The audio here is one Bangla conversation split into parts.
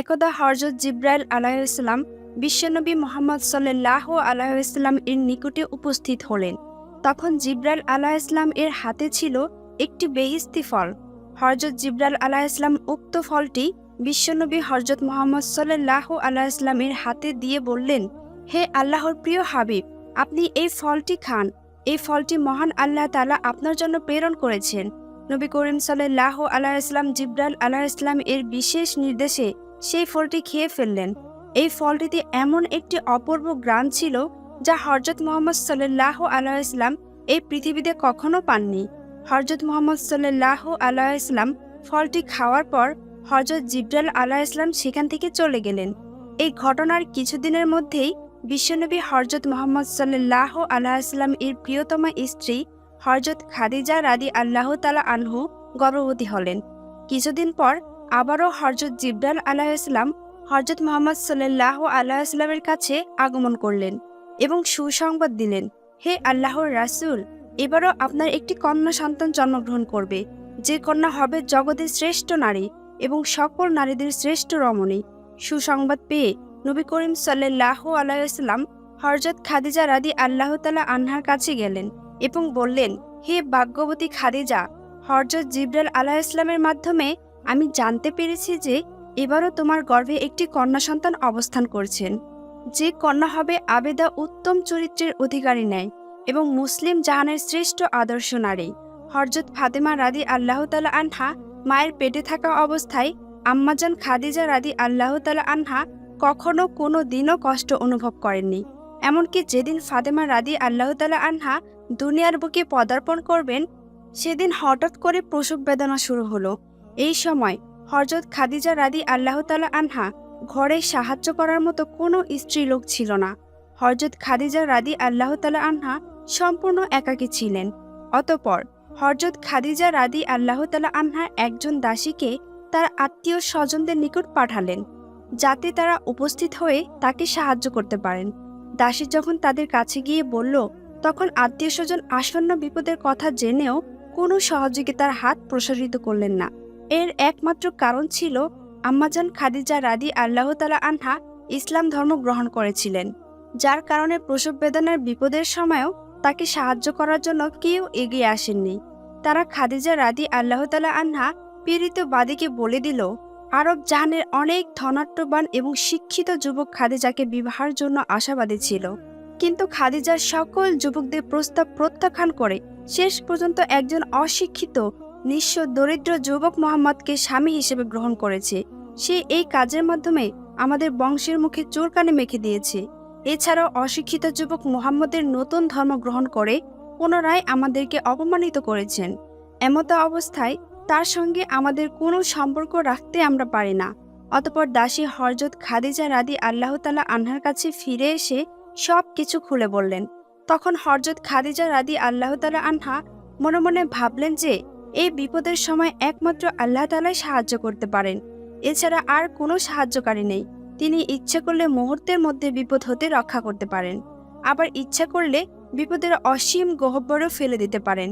একদা হরজত জিব্রাইল আলাইসাল্লাম বিশ্বনবী মোহাম্মদ সাল্লাহ আলাইসাল্লাম এর নিকটে উপস্থিত হলেন। তখন জিব্রাইল আলাইসলাম এর হাতে ছিল একটি বেহিস্তি ফল। হরজত জিব্রাইল আলাইসলাম উক্ত ফলটি বিশ্বনবী হরজত মোহাম্মদ সাল্লাহ আলাইসলামের হাতে দিয়ে বললেন, হে আল্লাহর প্রিয় হাবিব, আপনি এই ফলটি খান। এই ফলটি মহান আল্লাহ তালা আপনার জন্য প্রেরণ করেছেন। নবী করিম সাল্লাহ আলাইসলাম জিব্রাইল আলাইসলাম এর বিশেষ নির্দেশে সেই ফলটি খেয়ে ফেললেন। এই ফলটিতে এমন একটি অপূর্ব গ্রান ছিল যা হরজত মোহাম্মদ সাল্লাহ আলাইসলাম এই পৃথিবীতে কখনো পাননি। হরজত মোহাম্মদ সাল্লাহ আলাইসলাম ফলটি খাওয়ার পর হরজত জিব্রাইল আলাইসলাম সেখান থেকে চলে গেলেন। এই ঘটনার কিছুদিনের মধ্যেই বিশ্বনবী হরজত মোহাম্মদ সাল্লাহ আলাইসলাম এর প্রিয়তমা স্ত্রী হরজত খাদিজা রাদি আল্লাহ তালা আনহু গর্ভবতী হলেন। কিছুদিন পর আবারও হরজত জিব্রাল আলাইসলাম হরজত মোহাম্মদ সাল্লাহ আলাইসলামের কাছে আগমন করলেন এবং সুসংবাদ দিলেন, হে আল্লাহর রাসূল, এবারও আপনার একটি কন্যা সন্তান জন্মগ্রহণ করবে। যে কন্যা হবে জগতের শ্রেষ্ঠ নারী এবং সকল নারীদের শ্রেষ্ঠ রমণী। সুসংবাদ পেয়ে নবী করিম সাল্লাহ আলাইসাল্লাম হরজত খাদিজা রাদি আল্লাহ তালা আনহার কাছে গেলেন এবং বললেন, হে ভাগ্যবতী খাদিজা হরজত জিবরাল আলাহ ইসলামের মাধ্যমে আমি জানতে পেরেছি যে এবারও তোমার গর্ভে একটি কন্যা সন্তান অবস্থান করছেন। যে কন্যা হবে আবেদা উত্তম চরিত্রের অধিকারী নেয় এবং মুসলিম জাহানের শ্রেষ্ঠ আদর্শ নারী। হরজত ফাতেমা রাদি আল্লাহ তালা আনহা, মায়ের পেটে থাকা অবস্থায় আম্মাজান খাদিজা রাদি আল্লাহ তালা আনহা কখনো কোনো দিনও কষ্ট অনুভব করেননি। এমনকি যেদিন ফাতেমা রাদি আল্লাহ তালা আনহা দুনিয়ার বুকে পদার্পণ করবেন, সেদিন হঠাৎ করে প্রসব বেদনা শুরু হলো। এই সময় হরজত খাদিজা রাদি আল্লাহ তালা আনহা ঘরে সাহায্য করার মতো কোনো স্ত্রী লোক ছিল না। হরজত খাদিজা রাদি আল্লাহ তালা আনহা সম্পূর্ণ একাকী ছিলেন। অতপর হরজত খাদিজা রাদি আল্লাহ তালা আনহা একজন দাসীকে তার আত্মীয় স্বজনদের নিকট পাঠালেন, যাতে তারা উপস্থিত হয়ে তাকে সাহায্য করতে পারেন। দাসী যখন তাদের কাছে গিয়ে বলল, তখন আত্মীয় স্বজন আসন্ন বিপদের কথা জেনেও কোনো সহযোগিতার হাত প্রসারিত করলেন না। এর একমাত্র কারণ ছিল আম্মাজান খাদিজা রাদি আল্লাহ তালা আনহা ইসলাম ধর্ম গ্রহণ করেছিলেন, যার কারণে প্রসব বেদনার বিপদের সময়ও তাকে সাহায্য করার জন্য কেউ এগিয়ে আসেননি। তারা খাদিজা রাদি আল্লাহ তালা আনহা পীড়িত বাদীকে বলে দিল, আরব জাহানের অনেক ধনাট্যবান এবং শিক্ষিত যুবক খাদিজাকে বিবাহের জন্য আশাবাদী ছিল। কিন্তু খাদিজার সকল যুবকদের প্রস্তাব প্রত্যাখ্যান করে শেষ পর্যন্ত একজন অশিক্ষিত নিঃস্ব দরিদ্র যুবক মোহাম্মদকে স্বামী হিসেবে গ্রহণ করেছে। সে এই কাজের মাধ্যমে আমাদের বংশের মুখে চোরকানে মেখে দিয়েছে। এছাড়াও অশিক্ষিত যুবক মোহাম্মদের নতুন ধর্ম গ্রহণ করে পুনরায় আমাদেরকে অপমানিত করেছেন। এমতো অবস্থায় তার সঙ্গে আমাদের কোনো সম্পর্ক রাখতে আমরা পারি না। অতপর দাসী হরজত খাদিজা রাদি আল্লাহ তালা আনহার কাছে ফিরে এসে সব কিছু খুলে বললেন। তখন হরজত খাদিজা রাদি আল্লাহ তালা আনহা মনে মনে ভাবলেন যে এই বিপদের সময় একমাত্র আল্লাহ তালাই সাহায্য করতে পারেন। এছাড়া আর কোনো সাহায্যকারী নেই। তিনি ইচ্ছা করলে মুহূর্তের মধ্যে বিপদ হতে রক্ষা করতে পারেন। আবার ইচ্ছা করলে বিপদের অসীম গহব্বরও ফেলে দিতে পারেন।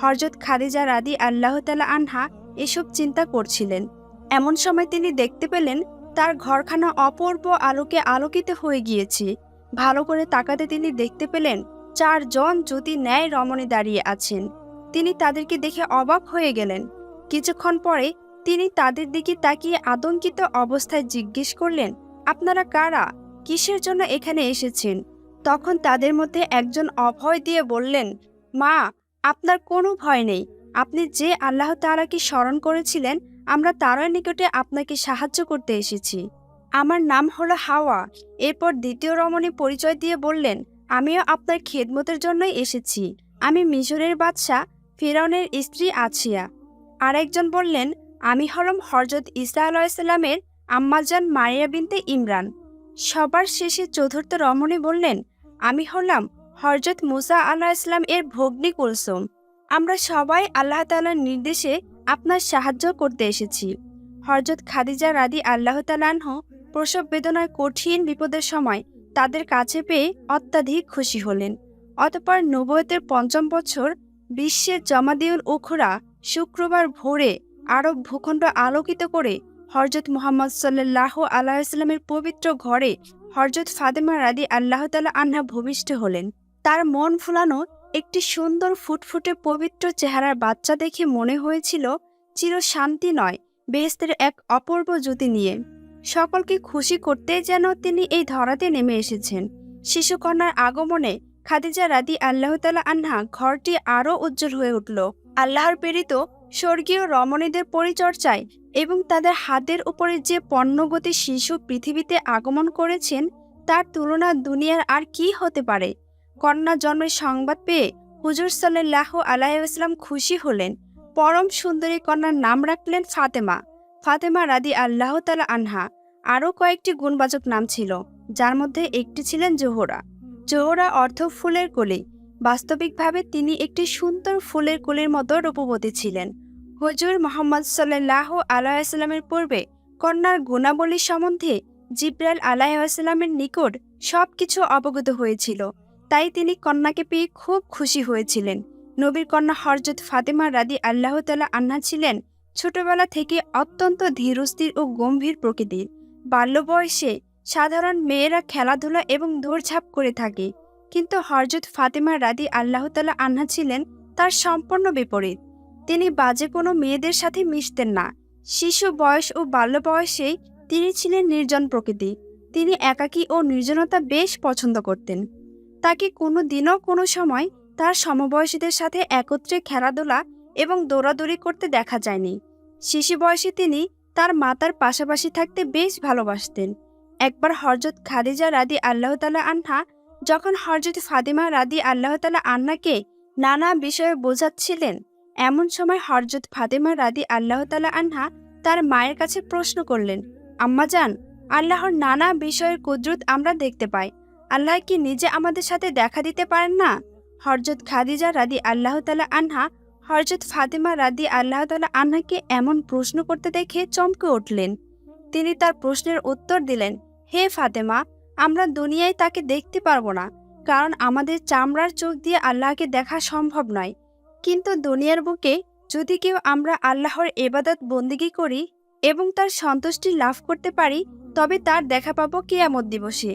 হরজত খাদিজা রাদি আল্লাহ তালা আনহা এসব চিন্তা করছিলেন। এমন সময় তিনি দেখতে পেলেন, তার ঘরখানা অপূর্ব আলোকে আলোকিত হয়ে গিয়েছে। ভালো করে তাকাতে তিনি দেখতে পেলেন, চারজন জ্যোতি ন্যায় রমণী দাঁড়িয়ে আছেন। তিনি তাদেরকে দেখে অবাক হয়ে গেলেন। কিছুক্ষণ পরে তিনি তাদের দিকে তাকিয়ে আতঙ্কিত অবস্থায় জিজ্ঞেস করলেন, আপনারা কারা? কিসের জন্য এখানে এসেছেন? তখন তাদের মধ্যে একজন অভয় দিয়ে বললেন, মা, আপনার কোনো ভয় নেই। আপনি যে আল্লাহ তাআলাকে স্মরণ করেছিলেন, আমরা তারই নিকটে আপনাকে সাহায্য করতে এসেছি। আমার নাম হলো হাওয়া। এরপর দ্বিতীয় রমণী পরিচয় দিয়ে বললেন, আমিও আপনার খেদমতের জন্যই এসেছি। আমি মিশরের বাদশাহ ফিরাউনের স্ত্রী আছিয়া। আরেকজন বললেন, আমি হলাম হরজত ইসা আলাইসাল্লামের আম্মাজান মারিয়া বিনতে ইমরান। সবার শেষে চতুর্থ রমণী বললেন, আমি হলাম হরজত মুসা আল্লাহ ইসলাম এর ভগ্নী কুলসুম। আমরা সবাই আল্লাহ তাআলার নির্দেশে আপনার সাহায্য করতে এসেছি। হরজত খাদিজা রাদি আল্লাহ তালানহ প্রসব বেদনায় কঠিন বিপদের সময় তাদের কাছে পেয়ে অত্যাধিক খুশি হলেন। অতপর নবয়তের পঞ্চম বছর বিশ্বের জমাদিউল উখরা শুক্রবার ভোরে আরব ভূখণ্ড আলোকিত করে হরজত মুহাম্মদ সাল্লাহ আলাইস্লামের পবিত্র ঘরে হরজত ফাতেমা রাদি আল্লাহ তালা আন্না ভূমিষ্ঠ হলেন। তার মন ফুলানো একটি সুন্দর ফুটফুটে পবিত্র চেহারার বাচ্চা দেখে মনে হয়েছিল চির শান্তি নয় বেহেস্তের এক অপূর্ব জ্যোতি নিয়ে। সকলকে খুশি করতে যেন তিনি এই ধরাতে নেমে এসেছেন। শিশুকন্যার আগমনে খাদিজা রাদি আল্লাহ তালা আন্হা ঘরটি আরও উজ্জ্বল হয়ে উঠল। আল্লাহর প্রেরিত স্বর্গীয় রমণীদের পরিচর্যায় এবং তাদের হাতের উপরে যে পণ্যগতি শিশু পৃথিবীতে আগমন করেছেন, তার তুলনা দুনিয়ার আর কি হতে পারে? কন্যা জন্মের সংবাদ পেয়ে হুজুর সাল্লাহ আলাইসলাম খুশি হলেন। পরম সুন্দরী কন্যার নাম রাখলেন ফাতেমা। ফাতেমা রাদি আল্লাহ তালা আনহা। আরও কয়েকটি গুণবাচক নাম ছিল, যার মধ্যে একটি ছিলেন জোহরা। জোহরা অর্থ ফুলের কোলে। বাস্তবিকভাবে তিনি একটি সুন্দর ফুলের কলির মতো রূপবতী ছিলেন। হজুর মোহাম্মদ সাল্লাহ আলাইসাল্লামের পূর্বে কন্যার গুণাবলী সম্বন্ধে জিব্রাইল আলাইসাল্লামের নিকট সব কিছু অবগত হয়েছিল। তাই তিনি কন্যাকে পেয়ে খুব খুশি হয়েছিলেন। নবীর কন্যা হরজত ফাতেমা রাদি আল্লাহ তালা আন্না ছিলেন ছোটবেলা থেকে অত্যন্ত ধীরস্থির ও গম্ভীর প্রকৃতির। বাল্য বয়সে সাধারণ মেয়েরা খেলাধুলা এবং দৌড়ঝাঁপ করে থাকে। কিন্তু হরজত ফাতেমা রাদি আল্লাহ তালা আন্না ছিলেন তার সম্পূর্ণ বিপরীত। তিনি বাজে কোনো মেয়েদের সাথে মিশতেন না। শিশু বয়স ও বাল্য বয়সেই তিনি ছিলেন নির্জন প্রকৃতি। তিনি একাকী ও নির্জনতা বেশ পছন্দ করতেন। তাকে কোনো দিনও কোনো সময় তার সমবয়সীদের সাথে একত্রে খেলাধুলা এবং দৌড়াদৌড়ি করতে দেখা যায়নি। শিশু বয়সে তিনি তার মাতার পাশাপাশি থাকতে বেশ ভালোবাসতেন। একবার হরজত খাদিজা রাদি আল্লাহ তালা আন্না যখন হরজত ফাদিমা রাদি আল্লাহ তালা আন্নাকে নানা বিষয়ে বোঝাচ্ছিলেন, এমন সময় হরজত ফাতেমা রাদি আল্লাহ তালা আনহা তার মায়ের কাছে প্রশ্ন করলেন আম্মাজান আল্লাহর নানা বিষয়ের কুদরত আমরা দেখতে পাই, আল্লাহ কি নিজে আমাদের সাথে দেখা দিতে পারেন না? হরজত খাদিজা রাদি আল্লাহ তালা আনহা হরজত ফাতেমা রাদি আল্লাহ তালা আনহাকে এমন প্রশ্ন করতে দেখে চমকে উঠলেন। তিনি তার প্রশ্নের উত্তর দিলেন হে ফাতেমা, আমরা দুনিয়ায় তাকে দেখতে পারব না, কারণ আমাদের চামড়ার চোখ দিয়ে আল্লাহকে দেখা সম্ভব নয়। কিন্তু দুনিয়ার বুকে যদি কেউ আমরা আল্লাহর এবাদত বন্দিগি করি এবং তার সন্তুষ্টি লাভ করতে পারি, তবে তার দেখা পাবো কেয়ামত দিবসে।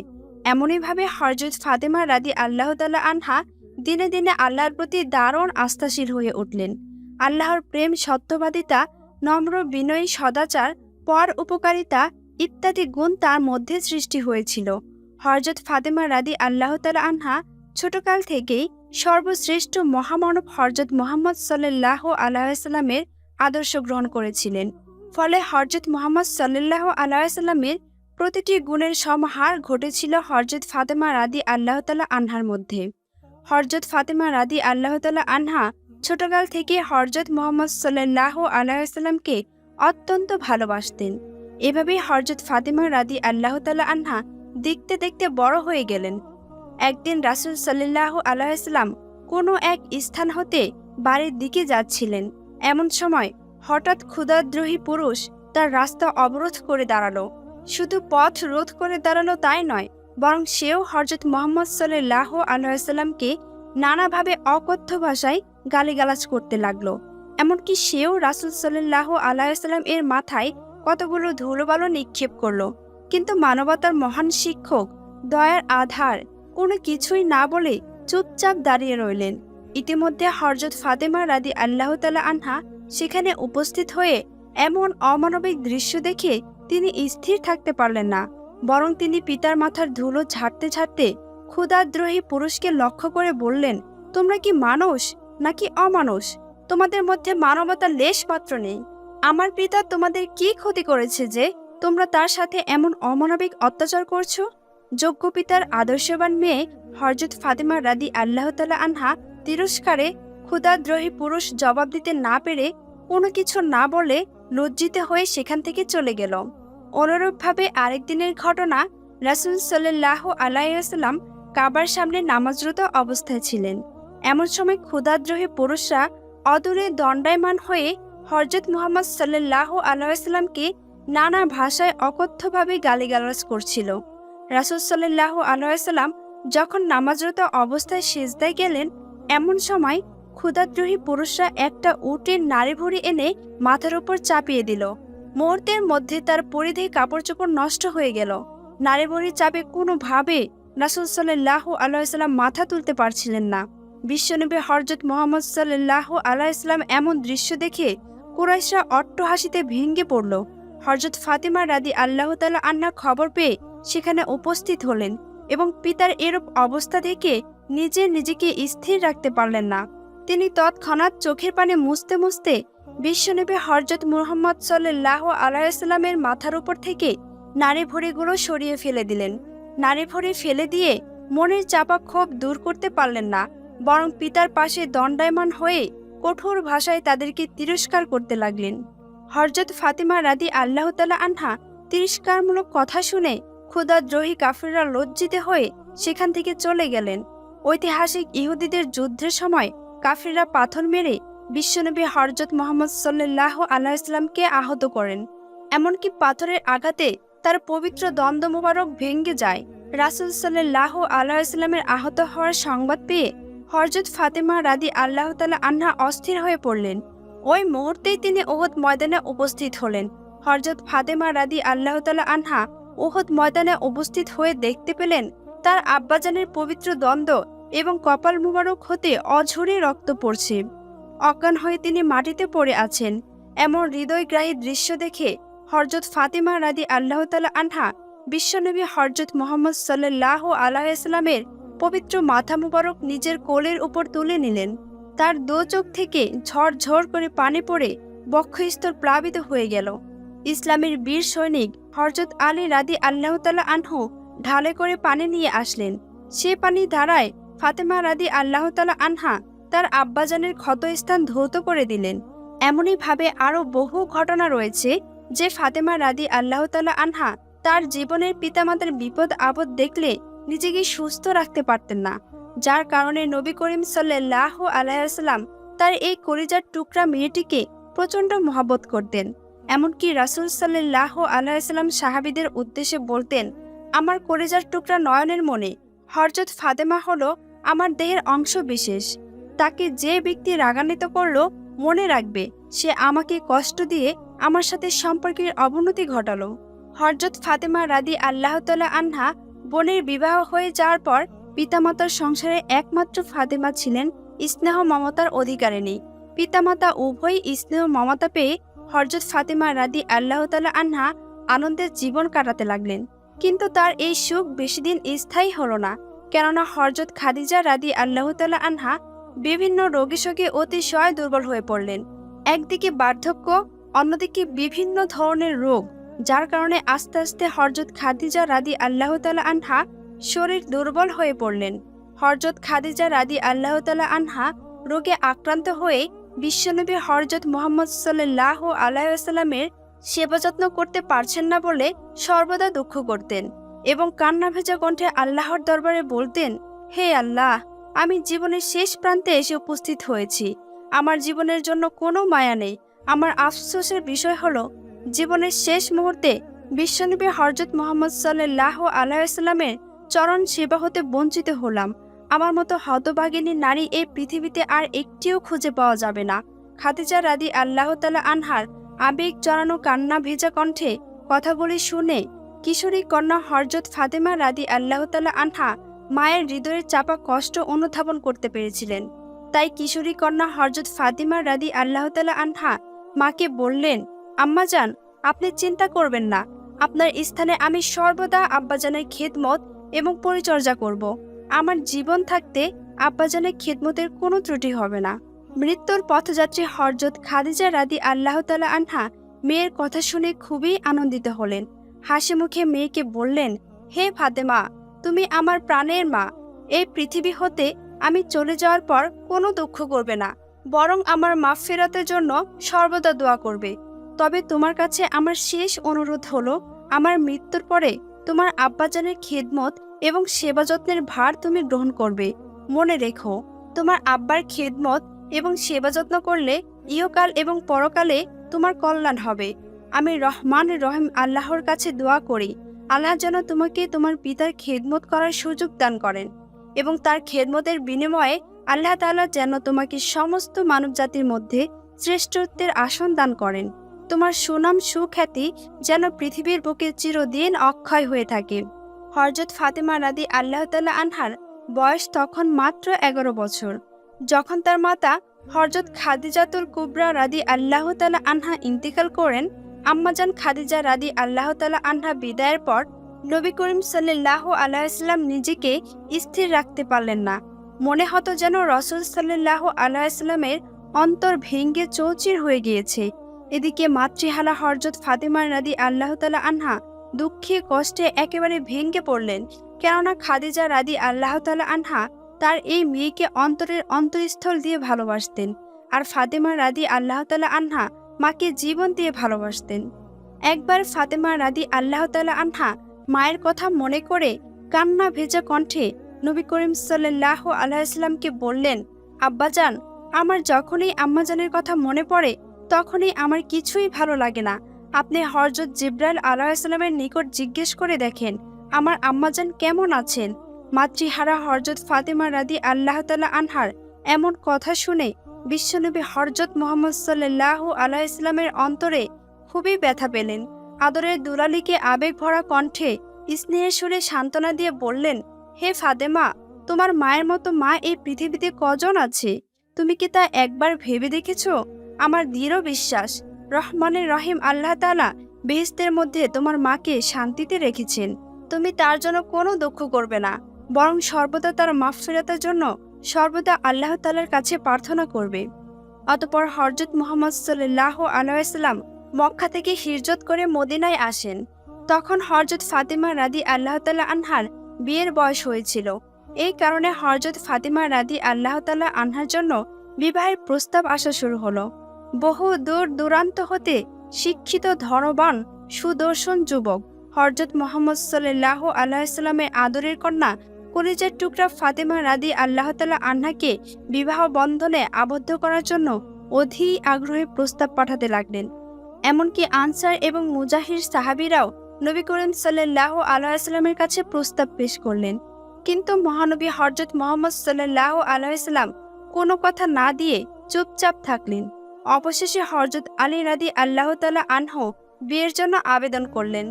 এমনইভাবে হরজত ফাতেমা রাদি আল্লাহ তাল্লাহ আনহা দিনে দিনে আল্লাহর প্রতি দারুণ আস্থাশীল হয়ে উঠলেন। আল্লাহর প্রেম সত্যবাদিতা, নম্র বিনয়ী সদাচার, পর উপকারিতা ইত্যাদি গুণ তার মধ্যে সৃষ্টি হয়েছিল। হরজত ফাতেমা রাদি আল্লাহ তালা আনহা ছোটকাল থেকেই সর্বশ্রেষ্ঠ মহামানব হরজত মোহাম্মদ সাল্লাহ আলাইসাল্লামের আদর্শ গ্রহণ করেছিলেন। ফলে হরজত মোহাম্মদ সাল্লাহ আলাইসাল্লামের প্রতিটি গুণের সমাহার ঘটেছিল হরজত ফাতেমা রাদি আল্লাহ তালা আনহার মধ্যে। হরজত ফাতেমা রাদি আল্লাহ তালা আনহা ছোটকাল থেকে হরজত মোহাম্মদ সাল্লাহ আলাইসাল্লামকে অত্যন্ত ভালোবাসতেন। এভাবেই হরজত ফাতেমা রাদি আল্লাহ তালা আনহা দেখতে দেখতে বড় হয়ে গেলেন। একদিন রাসুল সাল্লাহ আলাইসাল্লাম কোনো এক স্থান হতে বাড়ির দিকে যাচ্ছিলেন। এমন সময় হঠাৎ ক্ষুদাদ্রোহী পুরুষ তার রাস্তা অবরোধ করে দাঁড়াল। শুধু পথ রোধ করে দাঁড়াল তাই নয়, বরং সেও হরজত মোহাম্মদ সাল্লাহ আলাইসাল্লামকে নানাভাবে অকথ্য ভাষায় গালিগালাজ করতে লাগল। এমনকি সেও রাসুল সাল্লাহ আলাইসাল্লাম এর মাথায় কতগুলো ধুলোবালো নিক্ষেপ করল, কিন্তু মানবতার মহান শিক্ষক দয়ার আধার কোনো কিছুই না বলে চুপচাপ দাঁড়িয়ে রইলেন। ইতিমধ্যে হরজত ফাতেমা রাদি আল্লাহ তালা আনহা সেখানে উপস্থিত হয়ে এমন অমানবিক দৃশ্য দেখে তিনি স্থির থাকতে পারলেন না, বরং তিনি পিতার মাথার ধুলো ঝাড়তে ঝাড়তে ক্ষুদাদ্রোহী পুরুষকে লক্ষ্য করে বললেন, তোমরা কি মানুষ নাকি অমানুষ? তোমাদের মধ্যে মানবতার লেশ পাত্র নেই। আমার পিতা তোমাদের কি ক্ষতি করেছে যে তোমরা তার সাথে এমন অমানবিক অত্যাচার করছ? যোগ্য পিতার আদর্শবান মেয়ে হরজত ফাতেমা রাদি আল্লাহ তালা আনহা তিরস্কারে ক্ষুদাদ্রোহী পুরুষ জবাব দিতে না পেরে কোনো কিছু না বলে লজ্জিত হয়ে সেখান থেকে চলে গেল। অনুরূপভাবে আরেক দিনের ঘটনা রাসুল সাল্লাহ আলাইসাল্লাম কাবার সামনে নামাজরত অবস্থায় ছিলেন। এমন সময় ক্ষুদাদ্রোহী পুরুষরা অদূরে দণ্ডায়মান হয়ে হরজত মুহাম্মদ সাল্লাহ আলাইসাল্লামকে নানা ভাষায় অকথ্যভাবে গালিগালাজ করছিল। রাসুল সাল্লাহ আলাইসাল্লাম যখন নামাজরত অবস্থায় সেজদায় গেলেন, এমন সময় ক্ষুদাদ্রোহী পুরুষরা একটা উটের নারী ভুড়ি এনে মাথার উপর চাপিয়ে দিল। মুহূর্তের মধ্যে তার পরিধি কাপড় চোপড় নষ্ট হয়ে গেল। নারী বড়ির চাপে কোনোভাবে রাসুল সাল্লাহ আলাইসাল্লাম মাথা তুলতে পারছিলেন না। বিশ্বনবী হরজত মোহাম্মদ সাল্লাহ আলাইসাল্লাম এমন দৃশ্য দেখে কুরাইশরা অট্ট হাসিতে ভেঙে পড়ল। হরজত ফাতিমা রাদি আল্লাহ তালা আন্না খবর পেয়ে সেখানে উপস্থিত হলেন এবং পিতার এরূপ অবস্থা দেখে নিজে নিজেকে স্থির রাখতে পারলেন না। তিনি তৎক্ষণাৎ চোখের পানে মুছতে মুছতে বিশ্বনবী হরজত মুহাম্মদ সাল্লাহ আলাইসাল্লামের মাথার উপর থেকে নারী ভরিগুলো সরিয়ে ফেলে দিলেন। নারী ভরি ফেলে দিয়ে মনের চাপা ক্ষোভ দূর করতে পারলেন না, বরং পিতার পাশে দণ্ডায়মান হয়ে কঠোর ভাষায় তাদেরকে তিরস্কার করতে লাগলেন। হরজত ফাতিমা রাদি আল্লাহ তালা আনহা তিরস্কারমূলক কথা শুনে ক্ষুদাদ্রোহী কাফিররা লজ্জিত হয়ে সেখান থেকে চলে গেলেন। ঐতিহাসিক ইহুদিদের যুদ্ধের সময় কাফিররা পাথর মেরে বিশ্বনবী হরজত মোহাম্মদ সাল্লাহ আল্লাহ ইসলামকে আহত করেন। এমনকি পাথরের আঘাতে তার পবিত্র দ্বন্দ্ব মোবারক ভেঙ্গে যায়। রাসুল সাল্লাহ আল্লাহ ইসলামের আহত হওয়ার সংবাদ পেয়ে হরজত ফাতেমা রাদি আল্লাহ তালা আন্না অস্থির হয়ে পড়লেন। ওই মুহূর্তেই তিনি ওহদ ময়দানে উপস্থিত হলেন। হরজত ফাতেমা রাদি আল্লাহ তালা আনহা ওহদ ময়দানে উপস্থিত হয়ে দেখতে পেলেন তার আব্বাজানের পবিত্র দ্বন্দ্ব এবং কপাল মুবারক হতে অঝরে রক্ত পড়ছে। অজ্ঞান হয়ে তিনি মাটিতে পড়ে আছেন। এমন হৃদয়গ্রাহী দৃশ্য দেখে হরজত ফাতেমা রাদি আল্লাহ তালা আনহা বিশ্বনবী হরজত মোহাম্মদ সাল্লাহ আলাইসলামের পবিত্র মাথা মুবারক নিজের কোলের উপর তুলে নিলেন। তার দো চোখ থেকে ঝড় করে পানি পড়ে বক্ষস্তর প্লাবিত হয়ে গেল। ইসলামের বীর সৈনিক হরজত আলী রাদি আল্লাহ তালা আনহু ঢালে করে পানি নিয়ে আসলেন। সে পানি ধারায় ফাতেমা রাদি আল্লাহ তালা আনহা তার আব্বাজানের ক্ষতস্থান ধৌত করে দিলেন। এমনইভাবে আরও বহু ঘটনা রয়েছে যে ফাতেমা রাদি আল্লাহ তালা আনহা তার জীবনের পিতামাতার বিপদ আপদ দেখলে নিজেকে সুস্থ রাখতে পারতেন না। যার কারণে নবী করিম সাল্লাহ আলাইসাল্লাম তার এই কলিজার টুকরা মেয়েটিকে প্রচণ্ড মহাবত করতেন। এমনকি রাসুল সাল্লাহ আলাইসাল্লাম সাহাবিদের উদ্দেশ্যে বলতেন, আমার কলিজার টুকরা নয়নের মনে হরজত ফাতেমা হলো আমার দেহের অংশ বিশেষ। তাকে যে ব্যক্তি রাগান্বিত করল, মনে রাখবে, সে আমাকে কষ্ট দিয়ে আমার সাথে সম্পর্কের অবনতি ঘটালো। হরজত ফাতেমা রাদি আল্লাহতালা আনহা বোনের বিবাহ হয়ে যাওয়ার পর পিতামাতার সংসারে একমাত্র ফাতেমা ছিলেন স্নেহ মমতার অধিকারে নেই পিতামাতা উভয়ই স্নেহ মমতা পেয়ে হরজত ফাতেমা রাদি আল্লাহতালা আনহা আনন্দের জীবন কাটাতে লাগলেন। কিন্তু তার এই সুখ বেশি দিন স্থায়ী হলো না। কেননা হরজত খাদিজা রাদি আল্লাহতালা আনহা বিভিন্ন রোগী শোকে অতিশয় দুর্বল হয়ে পড়লেন। একদিকে বার্ধক্য, অন্যদিকে বিভিন্ন ধরনের রোগ। যার কারণে আস্তে আস্তে হরজত খাদিজা রাদি আল্লাহ তালা আনহা শরীর দুর্বল হয়ে পড়লেন। হরজত খাদিজা রাদি আল্লাহ তালা আনহা রোগে আক্রান্ত হয়ে বিশ্বনবী হরজত মোহাম্মদ সাল্লাহ আলাইসাল্লামের সেবা যত্ন করতে পারছেন না বলে সর্বদা দুঃখ করতেন এবং কান্না ভেজা কণ্ঠে আল্লাহর দরবারে বলতেন, হে আল্লাহ, আমি জীবনের শেষ প্রান্তে এসে উপস্থিত হয়েছি। আমার জীবনের জন্য কোনো মায়া নেই। আমার আফসোসের বিষয় হলো জীবনের শেষ মুহূর্তে বিশ্বনবী হরজত মোহাম্মদ সাল্লাহ আলাইসাল্লামের চরণ সেবা হতে বঞ্চিত হলাম। আমার মতো হতভাগিনী নারী এই পৃথিবীতে আর একটিও খুঁজে পাওয়া যাবে না। খাদিজা রাদি আল্লাহ তালা আনহার আবেগ জড়ানো কান্না ভেজা কণ্ঠে কথাগুলি শুনে কিশোরী কন্যা হরজত ফাতেমা রাদি আল্লাহ তালা আনহা মায়ের হৃদয়ের চাপা কষ্ট অনুধাবন করতে পেরেছিলেন। তাই কিশোরী কন্যা হরজত ফাতিমা রাদি আল্লাহ তালা আনহা মাকে বললেন আম্মাজান, আপনি চিন্তা করবেন না। আপনার স্থানে আমি সর্বদা আব্বাজানের খেদমত এবং পরিচর্যা করব। আমার জীবন থাকতে আব্বাজানের খেদমতের কোনো ত্রুটি হবে না। মৃত্যুর পথযাত্রী হরজত খাদিজা রাদি আল্লাহ তালা আনহা মেয়ের কথা শুনে খুবই আনন্দিত হলেন। হাসি মুখে মেয়েকে বললেন, হে ফাতেমা, তুমি আমার প্রাণের মা। এই পৃথিবী হতে আমি চলে যাওয়ার পর কোনো দুঃখ করবে না। বরং আমার মাফ ফেরাতের জন্য সর্বদা দোয়া করবে। তবে তোমার কাছে আমার শেষ অনুরোধ হলো, আমার মৃত্যুর পরে তোমার আব্বাজানের খেদমত এবং সেবা যত্নের ভার তুমি গ্রহণ করবে। মনে রেখো, তোমার আব্বার খেদমত এবং সেবা যত্ন করলে ইহকাল এবং পরকালে তোমার কল্যাণ হবে। আমি রহমান রহিম আল্লাহর কাছে দোয়া করি, আল্লাহ যেন তোমাকে তোমার পিতার খেদমত করার সুযোগ দান করেন এবং তার খেদমতের বিনিময়ে আল্লাহ তাআলা যেন তোমাকে সমস্ত মানবজাতির মধ্যে শ্রেষ্ঠত্বের আসন দান করেন। তোমার সুনাম সুখ্যাতি যেন পৃথিবীর বুকে চিরদিন অক্ষয় হয়ে থাকে। হরজত ফাতেমা রাদি আল্লাহ তাল্লাহ আনহার বয়স তখন মাত্র এগারো বছর। যখন তার মাতা হরজত খাদিজাতুল কুবরা রাদি আল্লাহ তালা আনহা ইন্তিকাল করেন আম্মাজান খাদিজা রাদি আল্লাহ তালা আনহা বিদায়ের পর নবী করিম সাল্লাহ আলাইসাল্লাম নিজেকে স্থির রাখতে পারলেন না। মনে হতো যেন রসুল সাল্লাহ আলাইসাল্লামের অন্তর ভেঙ্গে চৌচির হয়ে গিয়েছে। এদিকে মাতৃহালা হরজত ফাতেমার রাদি আল্লাহ তালা আনহা দুঃখে কষ্টে একেবারে ভেঙ্গে পড়লেন। কেননা খাদিজা রাদি আল্লাহ তালা আনহা তার এই মেয়েকে অন্তরের অন্তঃস্থল দিয়ে ভালোবাসতেন আর ফাতেমা রাদি আল্লাহ তালা আনহা মাকে জীবন দিয়ে ভালোবাসতেন। একবার ফাতেমা রাদি আল্লাহ তালা আনহা মায়ের কথা মনে করে কান্না ভেজা কণ্ঠে নবী করিম সাল্লাহ আল্লাহ ইসলামকে বললেন, আব্বাজান, আমার যখনই আম্মাজানের কথা মনে পড়ে তখনই আমার কিছুই ভালো লাগে না। আপনি হরজত জিব্রাইল আলাইসাল্লামের নিকট জিজ্ঞেস করে দেখেন, আমার আম্মাজান কেমন আছেন? মাতৃহারা হরজত ফাতেমা রাদি আল্লাহ তালা আনহার এমন কথা শুনে বিশ্বনবী হরজত মোহাম্মদ সাল্লাহ আলাহ ইসলামের অন্তরে খুবই ব্যথা পেলেন। আদরের দুলালিকে আবেগ ভরা কণ্ঠে স্নেহের সুরে সান্ত্বনা দিয়ে বললেন, হে ফাতেমা, তোমার মায়ের মতো মা এই পৃথিবীতে কজন আছে? তুমি কি তা একবার ভেবে দেখেছ? আমার দৃঢ় বিশ্বাস। রহমানের রহিম আল্লাহ তালা বেহেস্তের মধ্যে তোমার মাকে শান্তিতে রেখেছেন। তুমি তার জন্য কোনো দুঃখ করবে না। বরং সর্বদা তার মাফফিরাতের জন্য সর্বদা আল্লাহ তালার কাছে প্রার্থনা করবে। অতপর হরজত মোহাম্মদ সাল্লাহ আলাইসাল্লাম মক্কা থেকে হিরজত করে মদিনায় আসেন। তখন হরজত ফাতিমা রাদি আল্লাহ তাল্লাহ আনহার বিয়ের বয়স হয়েছিল। এই কারণে হরজত ফাতিমা রাদি আল্লাহ তাল্লাহ আনহার জন্য বিবাহের প্রস্তাব আসা শুরু হলো। বহু দূর দূরান্ত হতে শিক্ষিত, ধনবান, সুদর্শন যুবক হরজত মোহাম্মদ সাল্লাহ আল্লাহিসাল্লামের আদরের কন্যা কলিজার টুকরা ফাতেমা রাদি আল্লাহ তালা আন্নাকে বিবাহ বন্ধনে আবদ্ধ করার জন্য অধি আগ্রহে প্রস্তাব পাঠাতে লাগলেন। এমনকি আনসার এবং মুজাহির সাহাবিরাও নবী করিম সাল্লাহ আলাইসাল্লামের কাছে প্রস্তাব পেশ করলেন। কিন্তু মহানবী হরজত মোহাম্মদ সাল্লাহ আলাইসাল্লাম কোনো কথা না দিয়ে চুপচাপ থাকলেন। অবশেষে হরজত আলী রাদি আল্লাহ তালা আনহ বিয়ের জন্য আবেদন করলেন।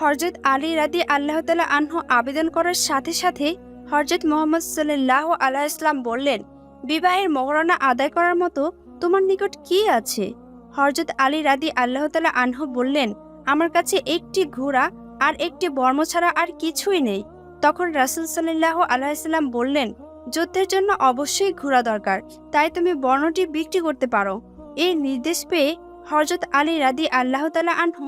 হরজত আলী রাদি আল্লাহ তালা আনহ আবেদন করার সাথে সাথে হরজত মোহাম্মদ সাল্লাহ আলাহ ইসলাম বললেন, বিবাহের মহরণা আদায় করার মতো তোমার নিকট কি আছে? হরজত আলী রাদি আল্লাহ তালা আনহ বললেন, আমার কাছে একটি ঘোড়া আর একটি বর্ম ছাড়া আর কিছুই নেই। তখন রাসুল সাল্লাহ আল্লাহ ইসলাম বললেন যুদ্ধের জন্য অবশ্যই ঘোড়া দরকার, তাই তুমি বর্ণটি বিক্রি করতে পারো। এই নির্দেশ পেয়ে হরজত আলী রাদি আল্লাহ তালা আনহু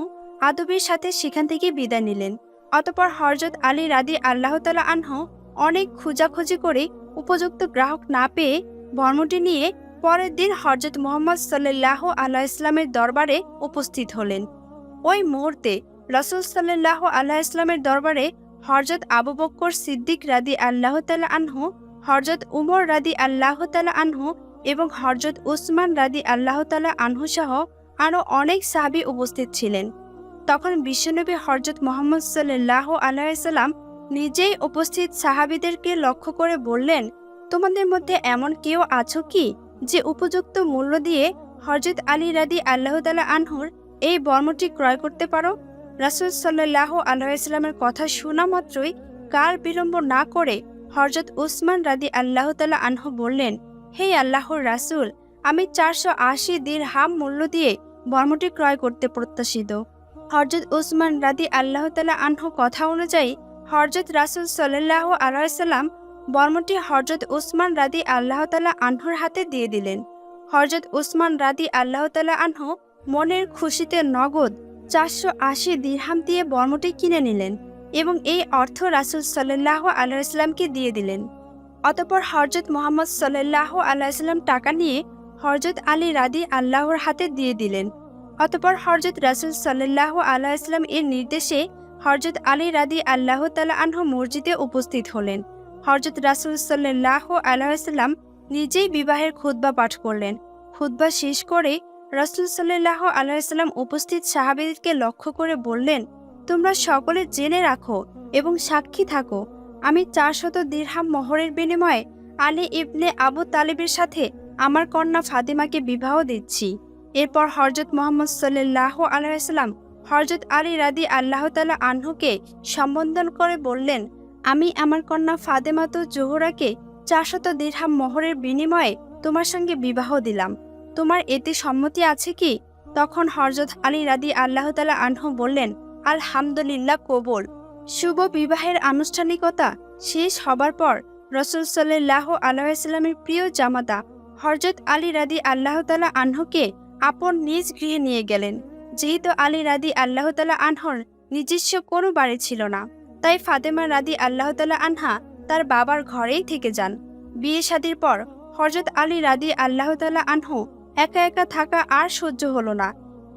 আদবের সাথে সেখান থেকে বিদায় নিলেন। অতপর হরজত আলী রাদি আল্লাহ তালা আনহু অনেক খোঁজাখুঁজি করে উপযুক্ত গ্রাহক না পেয়ে বর্মটি নিয়ে পরের দিন হরজত মোহাম্মদ সাল্লাহ আল্লাহ ইসলামের দরবারে উপস্থিত হলেন। ওই মুহূর্তে রসুল সাল্লাহ আল্লাহ ইসলামের দরবারে হরজত আবু বক্কর সিদ্দিক রাদি আল্লাহ তালা আনহু হরজত উমর রাদি আল্লাহ তালা আনহু এবং হরজত উসমান রাদি আল্লাহ তালা আনহু সহ আরও অনেক সাহাবি উপস্থিত ছিলেন। তখন বিশ্বনবী হরজত মোহাম্মদ সাল্লাহ আলাইসাল্লাম নিজেই উপস্থিত সাহাবিদেরকে লক্ষ্য করে বললেন, তোমাদের মধ্যে এমন কেউ আছো কি যে উপযুক্ত মূল্য দিয়ে হরজত আলী রাদি আল্লাহ তালা আনহুর এই বর্মটি ক্রয় করতে পারো? রাসুল সাল্লাহ আল্লাহ ইসলামের কথা শোনা মাত্রই কার বিলম্ব না করে হরজত উসমান রাদি আল্লাহ তালা আনহু বললেন, হে আল্লাহর রাসুল, আমি চারশো আশি দির হাম মূল্য দিয়ে বর্মটি ক্রয় করতে প্রত্যাশিত। হরজত উসমান রাদি আল্লাহ তালা আনহু কথা অনুযায়ী হরজত রাসুল সাল্লাহ আলাইসাল্লাম বর্মটি হরজত উসমান রাদি আল্লাহ তালা আনহুর হাতে দিয়ে দিলেন। হরজত উসমান রাদি আল্লাহ তালা আনহু মনের খুশিতে নগদ চারশো আশি দিরহাম দিয়ে বর্মটি কিনে নিলেন। এবং এই অর্থ রাসুল সাল্লাহ আলাইসলামকে দিয়ে দিলেন। অতপর হরজত মোহাম্মদ সাল্লাহ আলাইসাল্লাম টাকা নিয়ে হরজত আলী রাদি আল্লাহর হাতে দিয়ে দিলেন। অতপর হরজত রাসুল সাল্লাহ আলাইসলাম এর নির্দেশে হরজত আলী রাদি আল্লাহ তালা আনহু মসজিদে উপস্থিত হলেন। হরজত রাসুল সাল্লাহ আলাইসাল্লাম নিজেই বিবাহের খুদ্া পাঠ করলেন। খুদ্া শেষ করে রসুল সাল্লাহ আলাইসাল্লাম উপস্থিত সাহাবিদকে লক্ষ্য করে বললেন তোমরা সকলে জেনে রাখো এবং সাক্ষী থাকো। আমি চারশত দীর্হাম মোহরের বিনিময়ে আলী ইবনে আবু তালিবের সাথে আমার কন্যা ফাতিমাকে বিবাহ দিচ্ছি। এরপর হরজত মোহাম্মদ সাল্লাহ আলাইসাল্লাম হরজত আলী রাদি আল্লাহ তালা আনহুকে সম্বোধন করে বললেন, আমি আমার কন্যা ফাতেমাতু জোহরাকে চারশত দিরহাম মোহরের বিনিময়ে তোমার সঙ্গে বিবাহ দিলাম। তোমার এতে সম্মতি আছে কি? তখন হরজত আলী রাদি আল্লাহ তালা আনহু বললেন আলহামদুলিল্লাহ কবুল। শুভ বিবাহের আনুষ্ঠানিকতা শেষ হবার পর রসুল সাল্লাহ আল্লাহামের প্রিয় জামাতা হরজত আলী রাদি আল্লাহ তালা আনহুকে আপন নিজ গৃহে নিয়ে গেলেন। যেহেতু আলী রাদি আল্লাহ তালা আনহর নিজস্ব কোনো বাড়ি ছিল না, তাই ফাতেমা রাদি আল্লাহ তালা আনহা তার বাবার ঘরেই থেকে যান। বিয়ে শাদির পর হরজত আলী রাদি আল্লাহ তালা আনহু একা একা থাকা আর সহ্য হলো না।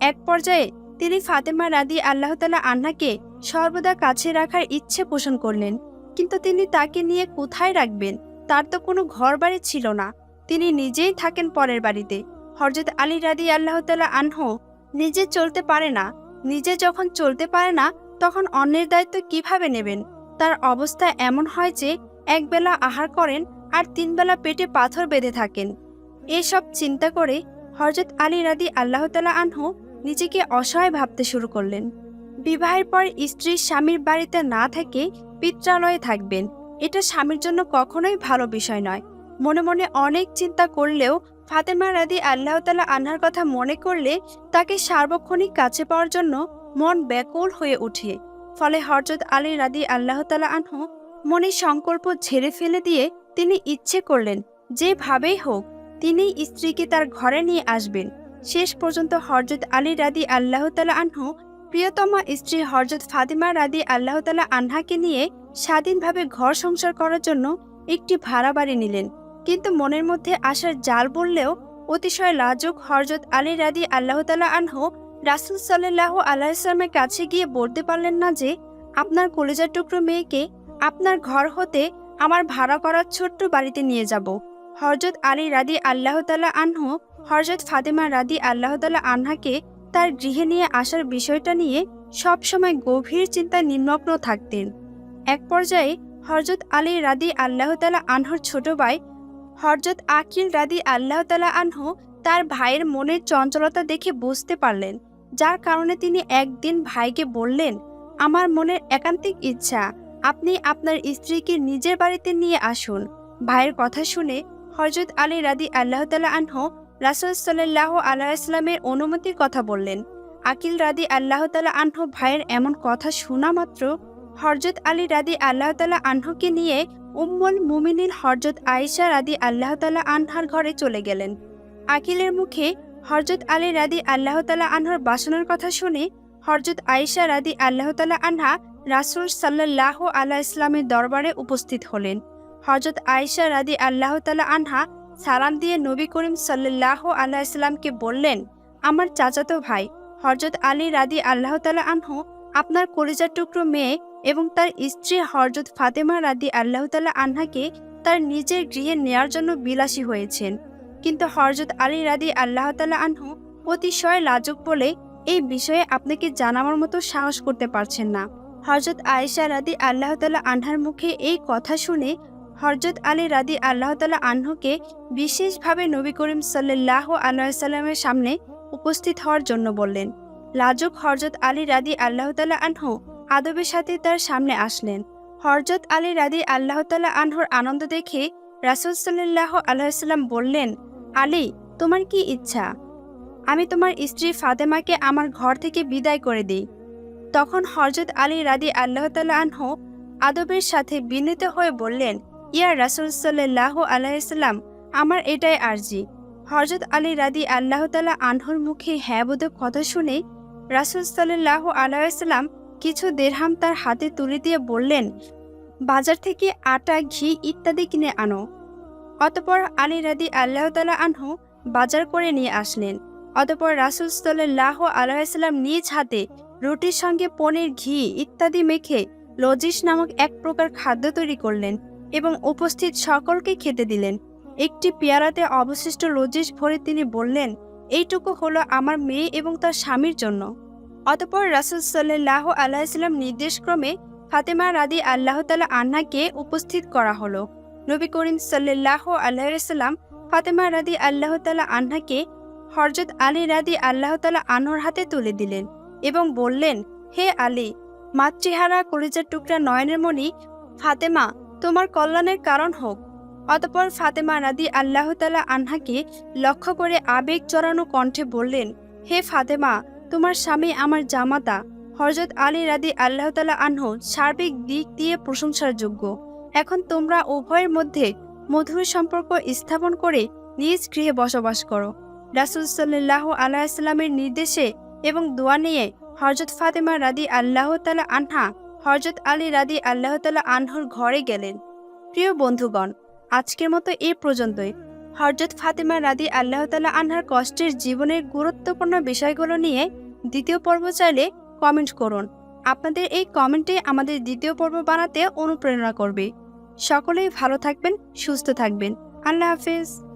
এক পর্যায়ে তিনি ফাতেমা রাদি আল্লাহ তালা আন্নাকে সর্বদা কাছে রাখার ইচ্ছে পোষণ করলেন। কিন্তু তিনি তাকে নিয়ে কোথায় রাখবেন? তার তো কোনো ঘর বাড়ি ছিল না। তিনি নিজেই থাকেন পরের বাড়িতে। হরজত আলী রাদি আল্লাহ তালা আনহু নিজে চলতে পারে না। নিজে যখন চলতে পারে না, তখন অন্যের দায়িত্ব কীভাবে নেবেন? তার অবস্থা এমন হয় যে একবেলা আহার করেন আর তিনবেলা পেটে পাথর বেঁধে থাকেন। এসব চিন্তা করে হরজত আলী রাদি আল্লাহ তালা আনহু নিজেকে অসহায় ভাবতে শুরু করলেন। বিবাহের পর স্ত্রী স্বামীর বাড়িতে না থেকে পিত্রালয়ে থাকবেন। এটা স্বামীর জন্য কখনোই ভালো বিষয় নয়। মনে মনে অনেক চিন্তা করলেও ফাতেমা রাদি আল্লাহ তালা আনহার কথা মনে করলে তাকে সার্বক্ষণিক কাছে পাওয়ার জন্য মন ব্যাকুল হয়ে ওঠে। ফলে হরজত আলী রাদি আল্লাহ তালা আনহু মনে সংকল্প ঝেড়ে ফেলে দিয়ে তিনি ইচ্ছে করলেন, যেভাবেই হোক, তিনি স্ত্রীকে তার ঘরে নিয়ে আসবেন। শেষ পর্যন্ত হরজত আলী রাদি আল্লাহ তালা আনহু, প্রিয়তমা স্ত্রী হরজত ফাতিমা রাদি আল্লাহ তালা আনহাকে নিয়ে স্বাধীনভাবে ঘর সংসার করার জন্য একটি ভাড়া বাড়ি নিলেন। কিন্তু মনের মধ্যে আসার জাল বললেও অতিশয় লাজুক হরজত আলী রাদি আল্লাহ তালা আনহু রাসুল সাল্লাহ আল্লাহিসামের কাছে গিয়ে বলতে পারলেন না যে, আপনার কলেজার টুকরো মেয়েকে আপনার ঘর হতে আমার ভাড়া করার ছোট্ট বাড়িতে নিয়ে যাব। হরজত আলী রাদি আল্লাহ তালা আনহু হরজত ফাতেমা রাদি আল্লাহ তালা আনহাকে তার গৃহে নিয়ে আসার বিষয়টা নিয়ে সবসময় গভীর চিন্তায় নিমগ্ন থাকতেন। এক পর্যায়ে হরজত আলী রাদি আল্লাহ তালা আনহর ছোট ভাই হরজত আকিল রাদি আল্লাহ তালা আনহু তার ভাইয়ের মনের চঞ্চলতা দেখে বুঝতে পারলেন, যার কারণে তিনি একদিন ভাইকে বললেন, আমার মনের একান্তিক ইচ্ছা, আপনি আপনার স্ত্রীকে নিজের বাড়িতে নিয়ে আসুন। ভাইয়ের কথা শুনে হরজত আলী রাদি আল্লাহ তালা আনহু রাসুল সাল্লাহ আলাইসলামের অনুমতির কথা বললেন। আকিল রাদি আল্লাহ তালা আনহু ভাইয়ের এমন কথা শোনা মাত্র হরজত আলী রাদি আল্লাহ তালা আনহুকে নিয়ে উম্মল মুমিনিন হরজত আয়েশা রাদি আল্লাহ তালা আনহার ঘরে চলে গেলেন। আকিলের মুখে হরজত আলী রাদি আল্লাহ তালা আনহার বাসনের কথা শুনে হরজত আয়েশা রাদি আল্লাহ তালা আনহা রাসুল সাল্লাহ আল্লাহ ইসলামের দরবারে উপস্থিত হলেন। হরজত আয়েশা রাদি আল্লাহ তালা আনহা সালাম দিয়ে নবী করিম সাল্লাহ আল্লাহ ইসলামকে বললেন, আমার চাচাতো ভাই হরজত আলী রাদি আল্লাহ তালা আনহু আপনার কলিজার টুকরো মেয়ে এবং তার স্ত্রী হরজত ফাতেমা রাদি আল্লাহ তালা আনহাকে তার নিজের গৃহে নেয়ার জন্য বিলাসী হয়েছেন। কিন্তু হরজত আলী রাদি আল্লাহ তালা আনহু অতিশয় লাজুক বলে এই বিষয়ে আপনাকে জানাবার মতো সাহস করতে পারছেন না। হরজত আয়েশা রাদি আল্লাহ তালা আনহার মুখে এই কথা শুনে হরজত আলী রাদি আল্লাহ তালা আনহুকে বিশেষভাবে নবী করিম সাল্লাহ আল্লাহাল্লামের সামনে উপস্থিত হওয়ার জন্য বললেন। লাজুক হরজত আলী রাদি আল্লাহ তালা আনহু আদবের সাথে তার সামনে আসলেন। হরজত আলী রাদি আল্লাহ তালা আনহুর আনন্দ দেখে রাসুল সাল্লাহ আল্লাহাল্লাম বললেন, আলী, তোমার কি ইচ্ছা? আমি তোমার স্ত্রী ফাতেমাকে আমার ঘর থেকে বিদায় করে দিই। তখন হরজত আলী রাদি আল্লাহ তালা আনহু আদবের সাথে বিনীত হয়ে বললেন ইয়া রাসুল সাল্লাহ আলাইসাল্লাম আমার এটাই আরজি। হরজত আলী রাদি আল্লাহ তালা আনহুর মুখে হ্যাঁ বোধক কথা শুনে রাসুল সাল্লাহ আলাইসাল্লাম কিছু দেড়হাম তার হাতে তুলে দিয়ে বললেন, বাজার থেকে আটা, ঘি ইত্যাদি কিনে আনো। অতপর আলী রাদি আল্লাহ তালা আনহু বাজার করে নিয়ে আসলেন। অতপর রাসুল সাল্লাহ আলাইসাল্লাম নিজ হাতে রুটির সঙ্গে পনির, ঘি ইত্যাদি মেখে লজিস নামক এক প্রকার খাদ্য তৈরি করলেন। এবং উপস্থিত সকলকে খেতে দিলেন। একটি পেয়ারাতে অবশিষ্ট লজিস ভরে তিনি বললেন, এইটুকু হলো আমার মেয়ে এবং তার স্বামীর জন্য। অতপর রাসুল সাল্লাহ আল্লাহিসাল্লাম নির্দেশক্রমে ফাতেমা রাদি আল্লাহ তালা আন্নাকে উপস্থিত করা হলো। নবী করিম সাল্লাহ আল্লাহাম ফাতেমা রাদি আল্লাহ তালা আন্নাকে হরজত আলী রাদি আল্লাহ তালা আনোর হাতে তুলে দিলেন এবং বললেন, হে আলী, মাতৃহারা কলিজার টুকরা নয়নের মণি ফাতেমা তোমার কল্যাণের কারণ হোক। অতপর ফাতেমা রাদি আল্লাহ তালা আনহাকে লক্ষ্য করে আবেগ চড়ানো কণ্ঠে বললেন, হে ফাতেমা, তোমার স্বামী আমার জামাতা। হরজত আলী রাদি আল্লাহ তালা আনহ সার্বিক দিক দিয়ে প্রশংসার যোগ্য। এখন তোমরা উভয়ের মধ্যে মধুর সম্পর্ক স্থাপন করে নিজ গৃহে বসবাস করো। রাসুল সাল্লাহ আলাইস্লামের নির্দেশে এবং দোয়া নিয়ে হরজত ফাতেমা রাদি আল্লাহ তালা আনহা হরজত আলী রাদি আল্লাহ তালা আনহর ঘরে গেলেন। প্রিয় বন্ধুগণ, আজকের মতো এ পর্যন্তই। হরজত ফাতেমা রাদি আল্লাহ তালা আনহার কষ্টের জীবনের গুরুত্বপূর্ণ বিষয়গুলো নিয়ে দ্বিতীয় পর্ব চাইলে কমেন্ট করুন। আপনাদের এই কমেন্টে আমাদের দ্বিতীয় পর্ব বানাতে অনুপ্রেরণা করবে। সকলেই ভালো থাকবেন, সুস্থ থাকবেন। আল্লাহ হাফিজ।